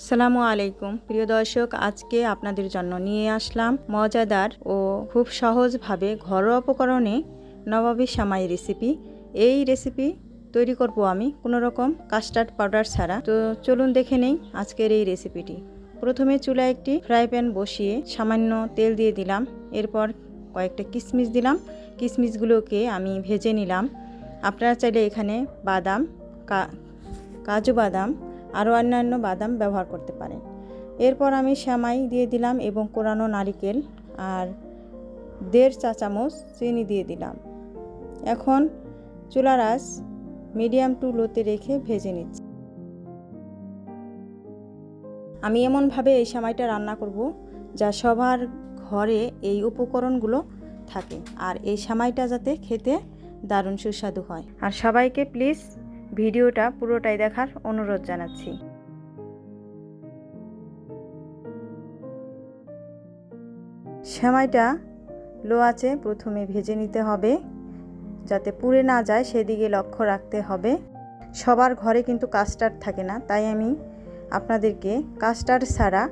আসসালামু আলাইকুম। প্রিয় দর্শক, আজকে আপনাদের জন্য নিয়ে আসলাম মজাদার ও খুব সহজভাবে ঘরোয়া উপকরণে নবাবী সামাই রেসিপি এই রেসিপি তৈরি করব আমি কোনো রকম কাস্টার্ড পাউডার ছাড়া। তো চলুন দেখে নেই আজকের এই রেসিপিটি প্রথমে চুলায় একটি ফ্রাই প্যান বসিয়ে সামান্য তেল দিয়ে দিলাম। এরপর কয়েকটা কিশমিশ দিলাম। কিশমিশগুলোকে আমি ভেজে নিলাম। আপনারা চাইলে এখানে বাদাম কাজু বাদাম আরও অন্যান্য বাদাম ব্যবহার করতে পারেন এরপর আমি শ্যামাই দিয়ে দিলাম এবং কোরানো নারিকেল আর দেড় চা চামচ চিনি দিয়ে দিলাম। এখন চুলার আঁচ মিডিয়াম টু লোতে রেখে ভেজে নিচ্ছি। আমি এমনভাবে এই সামাইটা রান্না করব যা সবার ঘরে এই উপকরণগুলো থাকে আর এই সামাইটা যাতে খেতে দারুণ সুস্বাদু হয়। আর সবাইকে প্লিজ ভিডিওটা পুরোটাই দেখার অনুরোধ জানাচ্ছি। সেমাইটা লো আছে প্রথমে ভেজে নিতে হবে, যাতে পুড়ে না যায়, সেদিকে লক্ষ্য রাখতে হবে। সবার ঘরে কিন্তু কাস্টার্ড থাকে না, তাই আমি আপনাদেরকে কাস্টার্ড ছাড়া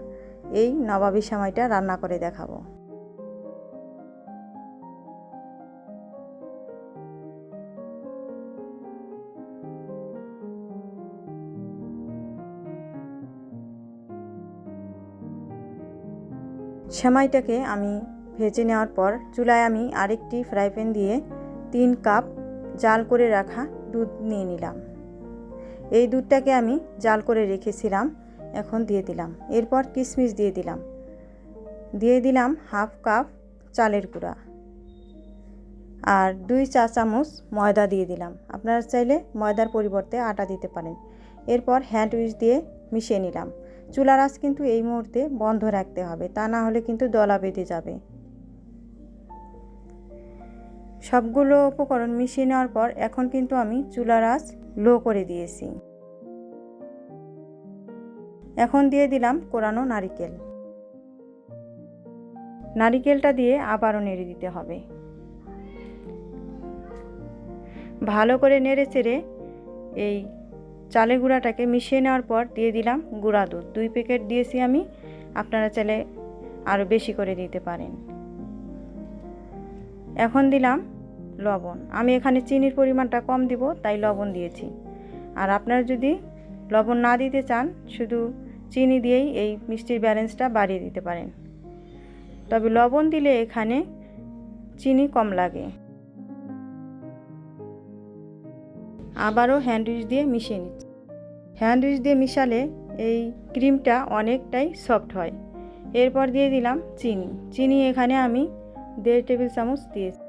এই নবাবী সেমাইটা রান্না করে দেখাবো। সেমাইটাকে আমি ভেজে নেওয়ার পর চুলায় আমি আরেকটি ফ্রাই প্যান দিয়ে তিন কাপ জাল করে রাখা দুধ নিয়ে নিলাম। এই দুধটাকে আমি জাল করে রেখেছিলাম, এখন দিয়ে দিলাম। এরপর কিশমিশ দিয়ে দিলাম। দিয়ে দিলাম হাফ কাপ চালের গুঁড়া আর দুই চা চামচ ময়দা দিয়ে দিলাম। আপনারা চাইলে ময়দার পরিবর্তে আটা দিতে পারেন। এরপর হ্যান্ড উইচ দিয়ে মিশিয়ে নিলাম। চুলার আঁচ কিন্তু এই মুহূর্তে বন্ধ রাখতে হবে, তা না হলে কিন্তু দলা বেঁধে যাবে। সবগুলো উপকরণ মিশিয়ে নেওয়ার পর এখন কিন্তু আমি চুলার আঁচ লো করে দিয়েছি। এখন দিয়ে দিলাম কোরানো নারিকেল। নারিকেলটা দিয়ে আবারও নেড়ে দিতে হবে। ভালো করে নেড়ে চেড়ে এই চালের গুঁড়াটাকে মিশিয়ে নেওয়ার পর দিয়ে দিলাম গুঁড়া দুধ। দুই প্যাকেট দিয়েছি আমি। আপনারা চাইলে আরও বেশি করে দিতে পারেন। এখন দিলাম লবণ। আমি এখানে চিনির পরিমাণটা কম দিব, তাই লবণ দিয়েছি। আর আপনারা যদি লবণ না দিতে চান, শুধু চিনি দিয়েই এই মিষ্টির ব্যালেন্সটা বাড়িয়ে দিতে পারেন। তবে লবণ দিলে এখানে চিনি কম লাগে। আবারও হ্যান্ডউইচ দিয়ে মিশিয়ে নিচ্ছি। হ্যান্ডউইচ দিয়ে মিশালে এই ক্রিমটা অনেকটাই সফট হয়। এরপর দিয়ে দিলাম চিনি। চিনি এখানে আমি দেড় টেবিল চামচ দিয়েছি।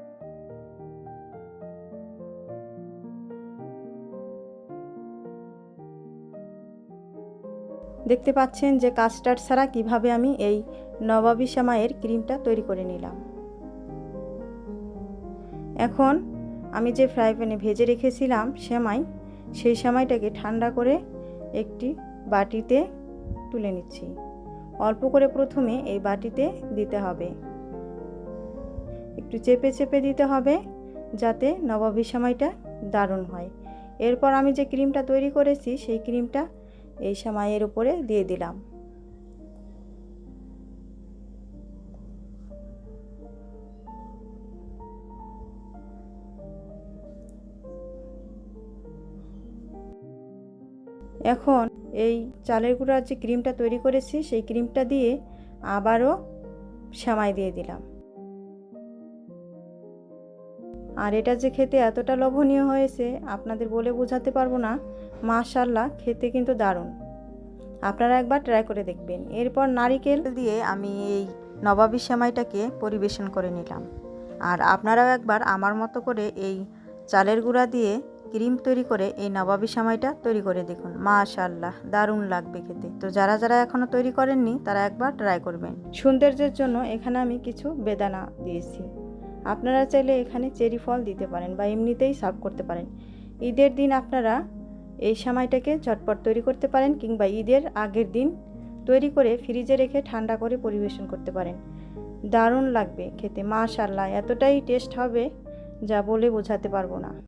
দেখতে পাচ্ছেন যে কাস্টার্ড ছাড়া কীভাবে আমি এই নবাবী সামাইয়ের ক্রিমটা তৈরি করে নিলাম। এখন আমি যে ফ্রাই প্যানে ভেজে রেখেছিলাম সেমাই, সেই সেমাইটাকে ঠান্ডা করে একটি বাটিতে তুলে নিচ্ছি। অল্প করে প্রথমে এই বাটিতে দিতে হবে। একটু চেপে চেপে দিতে হবে যাতে নবাবী সেমাইটা দারুণ হয়। এরপর আমি যে ক্রিমটা তৈরি করেছি, সেই ক্রিমটা এই সেমাইয়ের উপরে দিয়ে দিলাম। এখন এই চালের গুঁড়ার যে ক্রিমটা তৈরি করেছি, সেই ক্রিমটা দিয়ে আবারও সেমাই দিয়ে দিলাম। আর এটা যে খেতে এতটা লোভনীয় হয়েছে, আপনাদের বলে বোঝাতে পারব না। মাশাল্লাহ খেতে কিন্তু দারুণ। আপনারা একবার ট্রাই করে দেখবেন। এরপর নারিকেল দিয়ে আমি এই নবাবী সেমাইটাকে পরিবেশন করে নিলাম। আর আপনারাও একবার আমার মতো করে এই চালের গুঁড়া দিয়ে ক্রিম তৈরি করে এই নবাবী সামাইটা তৈরি করে দেখুন। মাশাল্লাহ দারুণ লাগবে খেতে। তো যারা যারা এখনও তৈরি করেননি, তারা একবার ট্রাই করবেন। সৌন্দর্যের জন্য এখানে আমি কিছু বেদানা দিয়েছি। আপনারা চাইলে এখানে চেরি ফল দিতে পারেন বা এমনিতেই সার্ভ করতে পারেন। ঈদের দিন আপনারা এই সামাইটাকে ঝটপট তৈরি করতে পারেন কিংবা ঈদের আগের দিন তৈরি করে ফ্রিজে রেখে ঠান্ডা করে পরিবেশন করতে পারেন। দারুণ লাগবে খেতে মাশাল্লাহ এতটাই টেস্ট হবে যা বলে বোঝাতে পারব না।